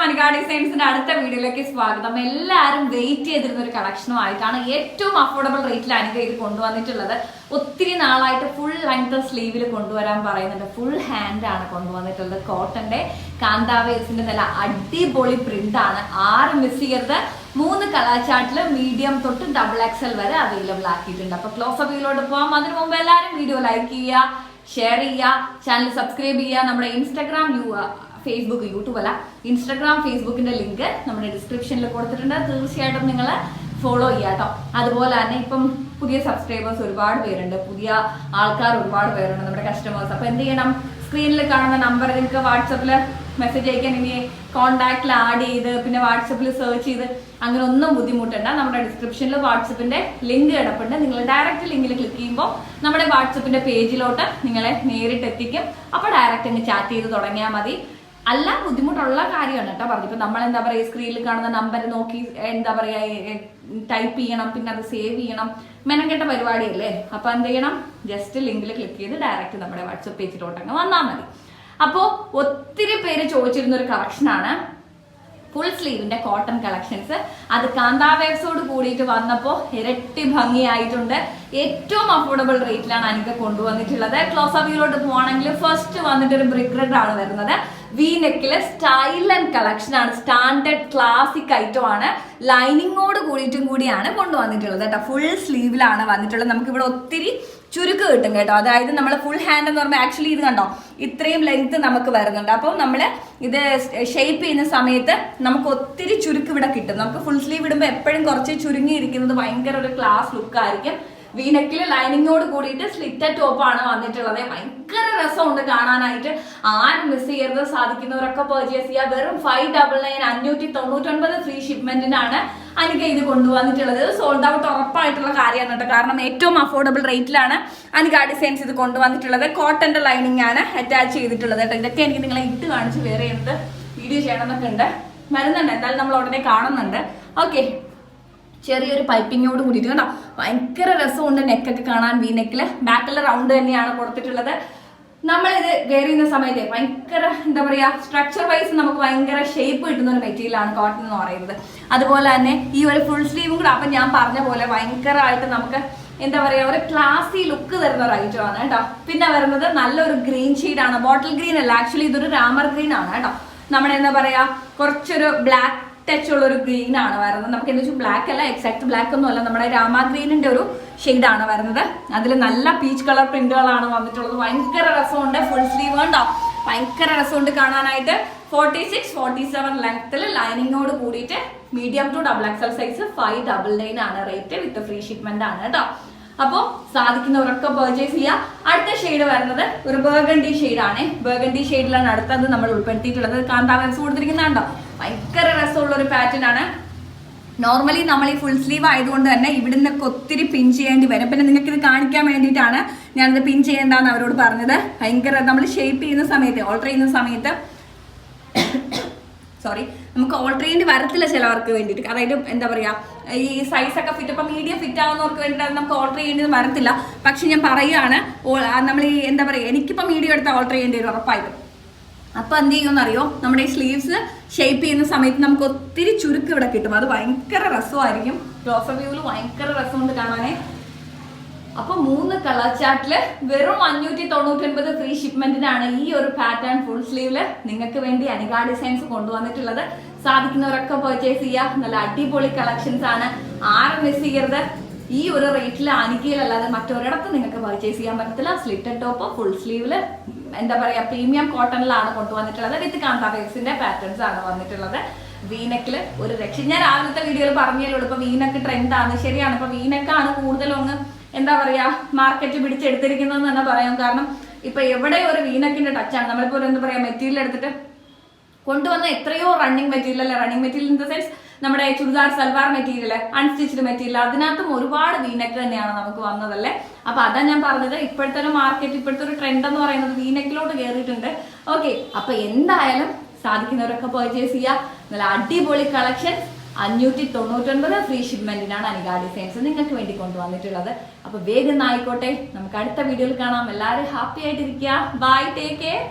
മനിക ഡിസൈൻസിന്റെ അടുത്ത വീഡിയോയിലേക്ക് സ്വാഗതം. എല്ലാവരും വെയിറ്റ് ചെയ്തിരുന്ന ഒരു കളക്ഷനുമായിട്ടാണ് ഏറ്റവും അഫോർഡബിൾ റേറ്റിൽ അനിക ഇത് കൊണ്ടുവന്നിട്ടുള്ളത്. ഒത്തിരി നാളായിട്ട് ഫുൾ ലെങ്ത് സ്ലീവിൽ കൊണ്ടുവരാൻ പറയുന്നുണ്ട്. ഫുൾ ഹാൻഡ് ആണ് കൊണ്ടുവന്നിട്ടുള്ളത്. കോട്ടന്റെ കാന്താവേസിന്റെ നല്ല അടിപൊളി പ്രിന്റ് ആണ്. ആറ് മിസ് ചെയ്യരുത്. മൂന്ന് കലാചാട്ടിൽ മീഡിയം തൊട്ട് ഡബിൾ എക്സൽ വരെ അവൈലബിൾ ആക്കിയിട്ടുണ്ട്. അപ്പൊ ക്ലോസ് അപ്പിലോട്ട് പോകാം അതിനു മുമ്പ് എല്ലാവരും വീഡിയോ ലൈക്ക് ചെയ്യുക ഷെയർ ചെയ്യുക ചാനൽ സബ്സ്ക്രൈബ് ചെയ്യുക. നമ്മുടെ ഇൻസ്റ്റാഗ്രാം യു ഫേസ്ബുക്ക് യൂട്യൂബ് അല്ല ഇൻസ്റ്റാഗ്രാം ഫേസ്ബുക്കിന്റെ ലിങ്ക് നമ്മുടെ ഡിസ്ക്രിപ്ഷനിൽ കൊടുത്തിട്ടുണ്ട്. തീർച്ചയായിട്ടും നിങ്ങൾ ഫോളോ ചെയ്യുക കേട്ടോ അതുപോലെ തന്നെ ഇപ്പം പുതിയ സബ്സ്ക്രൈബേഴ്സ് ഒരുപാട് പേരുണ്ട്. പുതിയ ആൾക്കാർ ഒരുപാട് പേരുണ്ട് നമ്മുടെ കസ്റ്റമേഴ്സ് അപ്പൊ എന്ത് ചെയ്യണം? സ്ക്രീനിൽ കാണുന്ന നമ്പർ നിങ്ങൾക്ക് വാട്സപ്പിൽ മെസ്സേജ് അയക്കാൻ ഇനി കോൺടാക്റ്റിൽ ആഡ് ചെയ്ത് പിന്നെ വാട്സപ്പിൽ സെർച്ച് ചെയ്ത് അങ്ങനെ ഒന്നും ബുദ്ധിമുട്ടണ്ട. നമ്മുടെ ഡിസ്ക്രിപ്ഷനിൽ വാട്സപ്പിന്റെ ലിങ്ക് കിടപ്പുണ്ട്. നിങ്ങൾ ഡയറക്റ്റ് ലിങ്കിൽ ക്ലിക്ക് ചെയ്യുമ്പോൾ നമ്മുടെ വാട്സപ്പിന്റെ പേജിലോട്ട് നിങ്ങളെ നേരിട്ട് എത്തിക്കും. അപ്പോൾ ഡയറക്റ്റ് അങ്ങ് ചാറ്റ് ചെയ്ത് തുടങ്ങിയാൽ മതി. അല്ല ബുദ്ധിമുട്ടുള്ള കാര്യമാണ് കേട്ടോ പറഞ്ഞു ഇപ്പൊ നമ്മൾ എന്താ പറയുക സ്ക്രീനിൽ കാണുന്ന നമ്പർ നോക്കി എന്താ പറയാ ടൈപ്പ് ചെയ്യണം പിന്നെ അത് സേവ് ചെയ്യണം മെനക്കെട്ട പരിപാടിയല്ലേ? അപ്പൊ എന്ത് ചെയ്യണം? ജസ്റ്റ് ലിങ്കിൽ ക്ലിക്ക് ചെയ്ത് ഡയറക്റ്റ് നമ്മുടെ വാട്സപ്പ് പേജിലോട്ട് അങ്ങ് വന്നാൽ മതി. അപ്പോൾ ഒത്തിരി പേര് ചോദിച്ചിരുന്ന ഒരു കളക്ഷനാണ് ഫുൾ സ്ലീവിന്റെ കോട്ടൺ കളക്ഷൻസ് അത് കാന്താവേവ്സോട് കൂടിയിട്ട് വന്നപ്പോൾ ഇരട്ടി ഭംഗിയായിട്ടുണ്ട്. ഏറ്റവും അഫോർഡബിൾ റേറ്റിലാണ് അനിക കൊണ്ടുവന്നിട്ടുള്ളത്. ക്ലോസ് അപ്പിയിലോട്ട് പോകണമെങ്കിൽ ഫസ്റ്റ് വന്നിട്ട് ഒരു ബ്രിക്ക് റെഡ് ആണ് വരുന്നത്. വി നെക്കിൽ സ്റ്റൈൽ ആൻഡ് കളക്ഷൻ ആണ്. സ്റ്റാൻഡേർഡ് ക്ലാസിക് ഐറ്റം ആണ്. ലൈനിങ്ങോട് കൂടിയിട്ടും കൂടിയാണ് കൊണ്ടുവന്നിട്ടുള്ളത് കേട്ടോ. ഫുൾ സ്ലീവിലാണ് വന്നിട്ടുള്ളത്. നമുക്കിവിടെ ഒത്തിരി ചുരുക്ക് കിട്ടും കേട്ടോ. അതായത് നമ്മൾ ഫുൾ ഹാൻഡ് എന്ന് പറയുമ്പോൾ ആക്ച്വലി ഇത് കണ്ടോ? ഇത്രയും ലെങ്ത് നമുക്ക് വരുന്നുണ്ട്. അപ്പം നമ്മൾ ഇത് ഷേപ്പ് ചെയ്യുന്ന സമയത്ത് നമുക്ക് ഒത്തിരി ചുരുക്ക് ഇവിടെ കിട്ടും. നമുക്ക് ഫുൾ സ്ലീവ് ഇടുമ്പോൾ എപ്പോഴും കുറച്ച് ചുരുങ്ങിയിരിക്കുന്നത് ഭയങ്കര ഒരു ക്ലാസ് ലുക്ക് ആയിരിക്കും. വീനക്കിൽ ലൈനിങ്ങോട് കൂടിയിട്ട് സ്ലിറ്റ ടോപ്പ് ആണ് വന്നിട്ടുള്ളത്. ഭയങ്കര രസമുണ്ട് കാണാനായിട്ട്. ആരും മിസ് ചെയ്യരുത്. സാധിക്കുന്നവരൊക്കെ പർച്ചേസ് ചെയ്യുക. വെറും ഫൈവ് ഡബിൾ നയൻ അഞ്ഞൂറ്റി തൊണ്ണൂറ്റൊൻപത് ഫ്രീ ഷിപ്മെന്റിനാണ് അനിക ഇത് കൊണ്ടുവന്നിട്ടുള്ളത്. സോൾഡ് ഔട്ട് ഉറപ്പായിട്ടുള്ള കാര്യമാണ് കേട്ടോ. കാരണം ഏറ്റവും അഫോർഡബിൾ റേറ്റിലാണ് അനിക ഡിസൈൻസ് ഇത് കൊണ്ടുവന്നിട്ടുള്ളത്. കോട്ടന്റെ ലൈനിങ് ആണ് അറ്റാച്ച് ചെയ്തിട്ടുള്ളത് കേട്ടോ. ഇതൊക്കെ എനിക്ക് നിങ്ങളെ ഇട്ട് കാണിച്ച് വേറെ എന്ത് വീഡിയോ ചെയ്യണമെന്നൊക്കെ ഉണ്ട്. വരുന്നുണ്ട്. എന്തായാലും നമ്മൾ ഉടനെ കാണുന്നുണ്ട്. ഓക്കെ ചെറിയൊരു പൈപ്പിങ്ങോട് കൂടിയിട്ട് കണ്ടോ? ഭയങ്കര രസമുണ്ട് നെക്കൊക്കെ കാണാൻ വി നെക്കിൽ ബാക്കിലെ റൗണ്ട് തന്നെയാണ് കൊടുത്തിട്ടുള്ളത്. നമ്മളിത് വെയർ ചെയ്യുന്ന സമയത്ത് ഭയങ്കര എന്താ പറയാ സ്ട്രക്ചർ വൈസ് നമുക്ക് ഭയങ്കര ഷേപ്പ് കിട്ടുന്ന ഒരു മെറ്റീരിയലാണ് കോട്ടൺ എന്ന് പറയുന്നത്. അതുപോലെ തന്നെ ഈ ഒരു ഫുൾ സ്ലീവും കൂടെ അപ്പൊ ഞാൻ പറഞ്ഞ പോലെ ഭയങ്കരമായിട്ട് നമുക്ക് എന്താ പറയാ ഒരു ക്ലാസി ലുക്ക് തരുന്ന ഒരു ഐറ്റം ആണ് കേട്ടോ. പിന്നെ വരുന്നത് നല്ലൊരു ഗ്രീൻ ഷെയ്ഡാണ് ബോട്ടിൽ ഗ്രീൻ അല്ല ആക്ച്വലി ഇതൊരു രാമർ ഗ്രീൻ ആണ് കേട്ടോ. നമ്മുടെ എന്താ പറയാ കുറച്ചൊരു ബ്ലാക്ക് ടച്ച് ഉള്ള ഒരു ഗ്രീൻ ആണ് വരുന്നത്. നമുക്ക് എന്താ വെച്ചാൽ ബ്ലാക്ക് അല്ല എക്സാക്ട് ബ്ലാക്ക് ഒന്നും അല്ല. നമ്മുടെ രാമ ഗ്രീനിന്റെ ഒരു ആണ് വരുന്നത്. അതിൽ നല്ല പീച്ച് കളർ പ്രിന്റുകളാണ് വന്നിട്ടുള്ളത്. ഭയങ്കര രസമുണ്ട്. ഫുൾ സ്ലീവ് കണ്ടോ? ഭയങ്കര രസമുണ്ട് കാണാനായിട്ട്. ഫോർട്ടി സിക്സ് ഫോർട്ടി സെവൻ ലെങ്ത്തിൽ ലൈനിങ്ങോട് കൂടിയിട്ട് medium to double XL size five double nine ആണ് റേറ്റ് വിത്ത് ഫ്രീ ഷിപ്മെന്റ് ആണ് കേട്ടോ. അപ്പോൾ സാധിക്കുന്നവരൊക്കെ പെർച്ചേസ് ചെയ്യുക അടുത്ത ഷെയ്ഡ് വരുന്നത് ഒരു ബേഗണ്ടി ആണ്. ബേഗൻഡി ഷെയ്ഡിലാണ് അടുത്തത് നമ്മൾ ഉൾപ്പെടുത്തിയിട്ടുള്ളത്. കാന്താവൻസ് കൊടുത്തിരിക്കുന്നതുണ്ടോ ഭയങ്കര രസമുള്ള ഒരു പാറ്റേൺ ആണ്. നോർമലി നമ്മൾ ഈ ഫുൾ സ്ലീവ് ആയതുകൊണ്ട് തന്നെ ഇവിടുന്നൊക്കെ ഒത്തിരി പിൻ ചെയ്യേണ്ടി വരും. പിന്നെ നിങ്ങൾക്ക് ഇത് കാണിക്കാൻ വേണ്ടിയിട്ടാണ് ഞാനിത് പിൻ ചെയ്യേണ്ടെന്ന് അവരോട് പറഞ്ഞത്. ഭയങ്കര നമ്മൾ ഷേപ്പ് ചെയ്യുന്ന സമയത്ത് ഓൾട്ടർ ചെയ്യുന്ന സമയത്ത് സോറി നമുക്ക് ഓൾട്ടർ ചെയ്യേണ്ടി വരത്തില്ല ചിലവർക്ക് വേണ്ടിയിട്ട്. അതായത് എന്താ പറയുക ഈ സൈസൊക്കെ ഫിറ്റ് അപ്പം മീഡിയം ഫിറ്റ് ആവുന്നവർക്ക് വേണ്ടിയിട്ട് നമുക്ക് ഓൾട്ടർ ചെയ്യേണ്ടത് വരത്തില്ല. പക്ഷെ ഞാൻ പറയുകയാണ് നമ്മൾ ഈ എന്താ പറയുക എനിക്കിപ്പോൾ മീഡിയം എടുത്താൽ ഓൾട്ടർ ചെയ്യേണ്ടി വരും ഉറപ്പായിട്ടും. അപ്പൊ എന്ത് ചെയ്യുമെന്ന് അറിയോ നമ്മുടെ ഈ സ്ലീവ്സ് ഷേപ്പ് ചെയ്യുന്ന സമയത്ത് നമുക്ക് ഒത്തിരി ചുരുക്ക് ഇവിടെ കിട്ടും. അത് ഭയങ്കര രസമായിരിക്കും. ക്ലോസർ വ്യൂവിൽ ഭയങ്കര രസമുണ്ട് കാണാനേ. അപ്പൊ മൂന്ന് കളർ ചാർട്ടിൽ വെറും അഞ്ഞൂറ്റി തൊണ്ണൂറ്റി ഒൻപത് ഫ്രീ ഷിപ്മെന്റിനാണ് ഈ ഒരു പാറ്റേൺ ഫുൾ സ്ലീവിൽ നിങ്ങൾക്ക് വേണ്ടി അനികാ ഡിസൈൻസ് കൊണ്ടുവന്നിട്ടുള്ളത്. സാധിക്കുന്നവരൊക്കെ പർച്ചേസ് ചെയ്യുക. നല്ല അടിപൊളി കളക്ഷൻസ് ആണ്. ആരും മിസ് ചെയ്യരുത്. ഈ ഒരു റേറ്റിൽ അനികയിലല്ലാതെ മറ്റൊരിടത്ത് നിങ്ങൾക്ക് പർച്ചേസ് ചെയ്യാൻ പറ്റത്തില്ല. സ്ലിറ്റഡ് ടോപ്പ് ഫുൾ സ്ലീവിൽ എന്താ പറയുക പ്രീമിയം കോട്ടണിലാണ് കൊണ്ടുവന്നിട്ടുള്ളത്. വിത്ത് കാന്താവേക്സിന്റെ പാറ്റേൺസ് ആണ് വന്നിട്ടുള്ളത്. വീനക്കിൽ ഒരു രക്ഷ ഞാൻ രാവിലത്തെ വീഡിയോയിൽ പറഞ്ഞല്ലോ ഇപ്പൊ വീനക്ക് ട്രെൻഡ് ആണ്. ശരിയാണ്. ഇപ്പൊ വീനക്കാണ് കൂടുതലും അങ്ങ് എന്താ പറയാ മാർക്കറ്റ് പിടിച്ചെടുത്തിരിക്കുന്നത് തന്നെ പറയാം. കാരണം ഇപ്പൊ എവിടെ ഒരു വീനക്കിന്റെ ടച്ചാണ് നമ്മളിപ്പോ എന്താ പറയാ മെറ്റീരിയൽ എടുത്തിട്ട് കൊണ്ടുവന്ന എത്രയോ റണ്ണിങ് മെറ്റീരിയൽ അല്ലെ? Running material in the sense നമ്മുടെ churidar salwar material unstitched material അതിനകത്തും ഒരുപാട് വീനക്ക് തന്നെയാണ് നമുക്ക് വന്നതല്ലേ? അപ്പൊ അതാ ഞാൻ പറഞ്ഞത് ഇപ്പോഴത്തെ ഒരു മാർക്കറ്റ് ഇപ്പോഴത്തെ ഒരു ട്രെൻഡ് എന്ന് പറയുന്നത് വീനക്കിലോട്ട് കയറിയിട്ടുണ്ട് ഓക്കെ അപ്പൊ എന്തായാലും സാധിക്കുന്നവരൊക്കെ പർച്ചേസ് ചെയ്യുക നല്ല അടിപൊളി കളക്ഷൻ അഞ്ഞൂറ്റി തൊണ്ണൂറ്റൊൻപത് ഫ്രീ ഷിപ്മെന്റിനാണ് അനികാ ഡിസൈൻസ് നിങ്ങൾക്ക് വേണ്ടി കൊണ്ടുവന്നിട്ടുള്ളത്. അപ്പൊ വേഗം ആയിക്കോട്ടെ. നമുക്ക് അടുത്ത വീഡിയോയിൽ കാണാം. എല്ലാവരും ഹാപ്പി ആയിട്ടിരിക്കുക. Bye take care